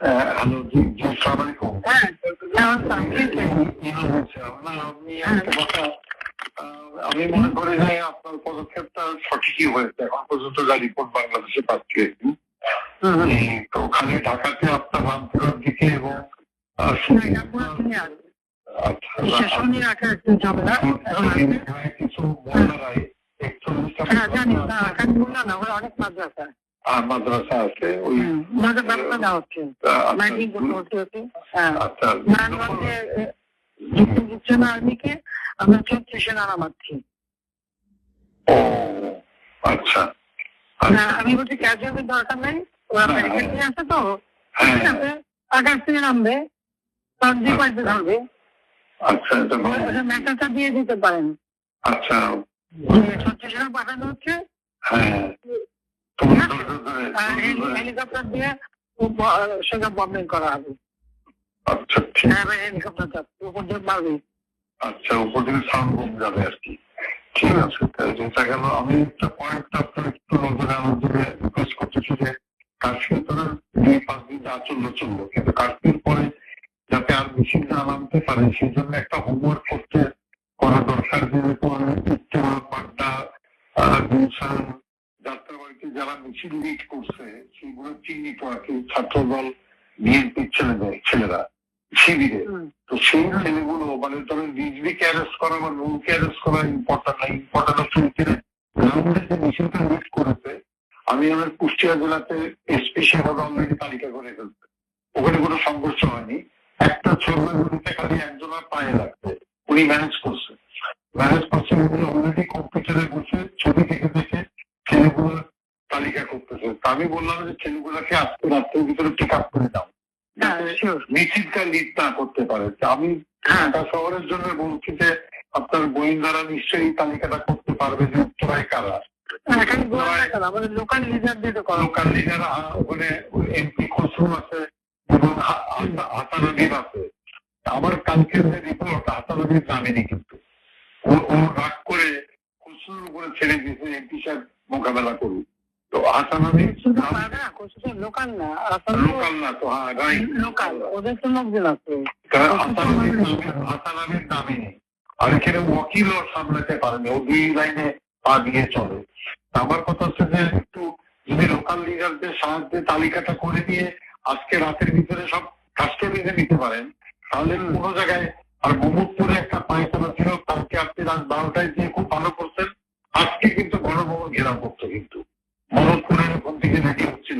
হ্যাঁ আমি একটা মনে করি যে আপনার পদক্ষেপটা সঠিকই হয়েছে। এখন পর্যন্ত যা রিপোর্ট বাংলাদেশে পাচ্ছি। তো ওখানে ঢাকাতে আপনার রামপুরার দিকে এবং আসবে। আচ্ছা, একটু। এখানে কিছু মহিলারাই একচল্লিশটা হ্যাঁ অনেক মাদ্রাসা। আর মাদ্রাসা আছে ওই দেওয়া হচ্ছে। আচ্ছা, মাইকিং করতে হচ্ছে হচ্ছে হ্যাঁ। আচ্ছা যুক্ত দিচ্ছে না আর্মিকে আমরা ছত্রিশে নানা মারছি ও আচ্ছা। না আচ্ছা আমি বলছি ক্যাজুয়ালের দরকার নেই ওরা হ্যাঁ, নিয়ে আসে তো হ্যাঁ। ঠিক আছে? আকাশ থেকে নামবে তার পাইতে ধরবে। আচ্ছা। মেসেজটা দিয়ে দিতে পারেন। আচ্ছা। যে ছত্রিশে পাঠানো হচ্ছে। হ্যাঁ। হেলিকপ্টার দিয়ে সেটা বম্বিং করা হবে। আচ্ছা ঠিক। হ্যাঁ হেলিকপ্টারটা উপর দিয়ে মারবে। আচ্ছা উপর থেকে সাউন্ড কম যাবে আর কি। ঠিক আছে যেটা গেল আমি একটা পয়েন্ট আপনার একটু নজরে আমার জন্য রিকোয়েস্ট করতেছি যে কাশ্মীর দুই পাঁচ দিন যা চলল চলল। কিন্তু কাশ্মীর পরে যাতে আর বেশি না নামতে পারে সেই জন্য একটা হোমওয়ার্ক করতে করা দরকার। যেরকম উত্তর পাড্ডা গুলশান যারা মিছিল লিড করছে সেগুলো চিহ্নিত কি ছাত্রদল বিএনপির ছেলেদের ছেলেরা শিবিরে। তো সেই ছেলেগুলো মানে ধরো নিজবিকে অ্যারেস্ট করা বা রুলকে অ্যারেস্ট করা ইম্পর্টেন্ট না ইম্পর্টেন্ট হচ্ছে যে মিছিলটা লিড করেছে আমি আমার কুষ্টিয়া জেলাতে এসপি অলরেডি তালিকা করে ফেলছে। ওখানে কোনো সংঘর্ষ হয়নি। একটা ছবির মধ্যে খালি একজনের পায়ে লাগছে। উনি ম্যানেজ করছে। ম্যানেজ করছে উনি অলরেডি কম্পিউটারে বসে ছবি দেখে দেখে ছেলেগুলোর তালিকা করতেছে তা আমি বললাম যে ছেলেগুলোকে আজকে রাত্রের ভিতরে পিক আপ করে দাও। হ্যাঁ। মিছিলটা লিড না করতে পারে। আমি হ্যাঁ। ঢাকা শহরের জন্য বলছি যে আপনার গোয়েন্দারা নিশ্চয়ই তালিকাটা করতে পারবে যে উত্তরায় কারা? এখানে গোয়া না কেন, আমাদের লোকাল লিডার দিয়ে তো লোকাল লিডার ওখানে এমপি খসরু আছে এবং হাসানুদ্দিন আছে। আমার কালকের যে রিপোর্ট হাসানুদ্দিন জানেনি কিন্তু। ও ও রাগ করে খসরুর উপরে ছেড়ে দিয়েছে এমপি সাহেব মোকাবেলা করুক। তো না কোথাও লোকাল না লোকাল না তো হ্যাঁ রাইট লোকাল ওদের তো লোকজন আছে। কারণ আর এখানে ওয়াকিলও সামলাতে পারেনি ও দুই লাইনে পা দিয়ে চলে। আমার কথা হচ্ছে যে একটু যদি লোকাল লিডারদের সাহায্যে তালিকাটা করে দিয়ে আজকে রাতের ভিতরে সব কাস্টডিতে নিতে পারেন তাহলে কোনো জায়গায় আর মোহাম্মদপুরে একটা পায়খানা ছিল কালকে আপনি রাত বারোটায় দিয়ে খুব ভালো করছেন আজকে কিন্তু গণভবন ঘেরাও করতো কিন্তু মোহাম্মদপুরের ওখান থেকে রেডি হচ্ছিল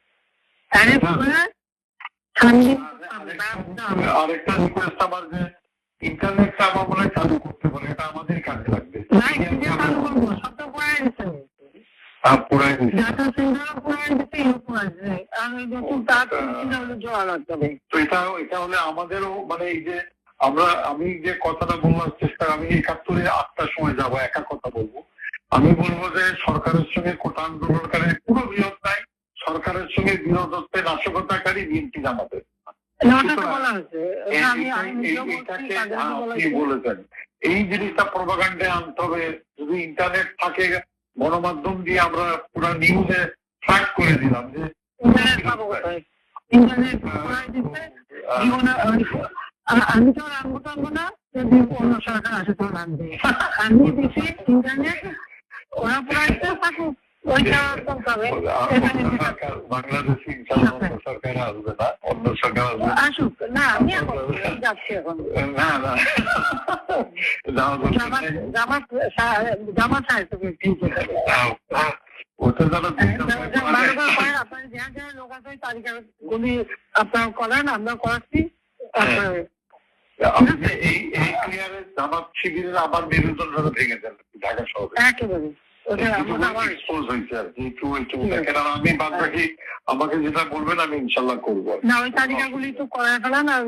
আরেকটা রিকোয়েস্ট আমার যে ইন্টারনেটটা আমার মনে চালু করতে বলে এটা আমাদের কাজে লাগবে আমাদেরও মানে এই যে আমরা আমি যে কথাটা বলার চেষ্টা আমি একাত্তরে আটটার সময় যাব একা কথা বলব আমি বলব যে সরকারের সঙ্গে কোটা আন্দোলনকারী পুরো বিরোধ নাই সরকারের সঙ্গে বিরোধ হচ্ছে নাশকতাকারী বিএনপি জামাতে। বলেছেন। এই জিনিসটা প্রভাকাণ্ডে আনতে হবে। যদি ইন্টারনেট থাকে গণমাধ্যম দিয়ে আমরা পুরো নিউজে ট্র্যাক করে দিলাম যে আমি তো আনব টানবো না। যদি অন্য সরকার আসে তো আনবে। আমি দিচ্ছি ইন্টারনেট ওরা পড়াইতে থাকুক। বাংলাদেশে সরকার আসবে না অন্য সরকার আসবে আসুক। না আমি যাচ্ছি এখন। না না। যাওয়া দরকার জামাত নেই। জামাত জামাত সাহেব ঠিক আছে আহ, ওটা যারা আপনার যা যা লোক আছে তালিকা গুলি আপনার করেন আমরা করাচ্ছি। তারপরে এই এই ক্লিয়ারে জামাত শিবিরের আবার ভেঙে দেন ঢাকা শহরে। একেবারে। আমাকে যেটা বলবেন আমি ইনশাল্লাহ করব না ওই তালিকাগুলি তো করে ফেলান আর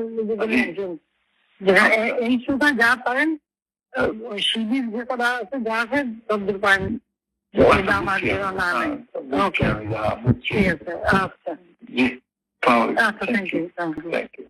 এই শুধু যা পারেন ওই শিবির যে কটা আছে যা আছে তদ্দুর পারেন। দাম আর না নাই। যা ঠিক আছে আচ্ছা। আচ্ছা thank you thank you thank you